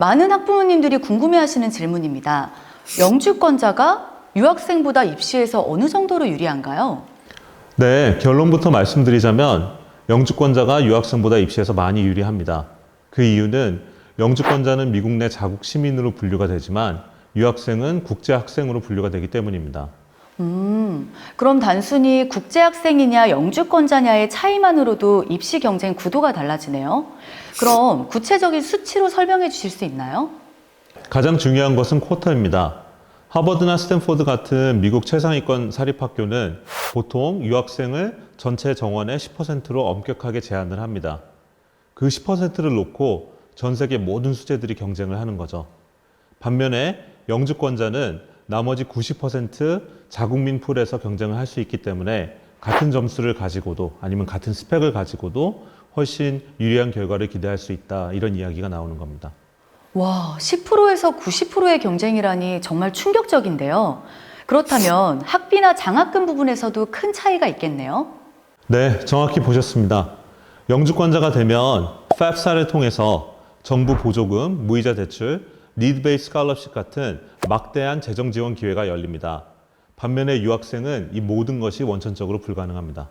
많은 학부모님들이 궁금해하시는 질문입니다. 영주권자가 유학생보다 입시에서 어느 정도로 유리한가요? 네, 결론부터 말씀드리자면 영주권자가 유학생보다 입시에서 많이 유리합니다. 그 이유는 영주권자는 미국 내 자국 시민으로 분류가 되지만 유학생은 국제 학생으로 분류가 되기 때문입니다. 음, 그럼 단순히 국제학생이냐 영주권자냐의 차이만으로도 입시 경쟁 구도가 달라지네요. 그럼 구체적인 수치로 설명해 주실 수 있나요? 가장 중요한 것은 쿼터입니다. 하버드나 스탠포드 같은 미국 최상위권 사립학교는 보통 유학생을 전체 정원의 10%로 엄격하게 제한을 합니다. 그 10%를 놓고 전 세계 모든 수재들이 경쟁을 하는 거죠. 반면에 영주권자는 나머지 90% 자국민 풀에서 경쟁을 할 수 있기 때문에 같은 점수를 가지고도 아니면 같은 스펙을 가지고도 훨씬 유리한 결과를 기대할 수 있다 이런 이야기가 나오는 겁니다. 와, 10%에서 90%의 경쟁이라니 정말 충격적인데요. 그렇다면 학비나 장학금 부분에서도 큰 차이가 있겠네요. 네, 정확히 보셨습니다. 영주권자가 되면 FAFSA를 통해서 정부 보조금, 무이자 대출, 리드 베이스 스칼럽십 같은 막대한 재정 지원 기회가 열립니다. 반면에 유학생은 이 모든 것이 원천적으로 불가능합니다.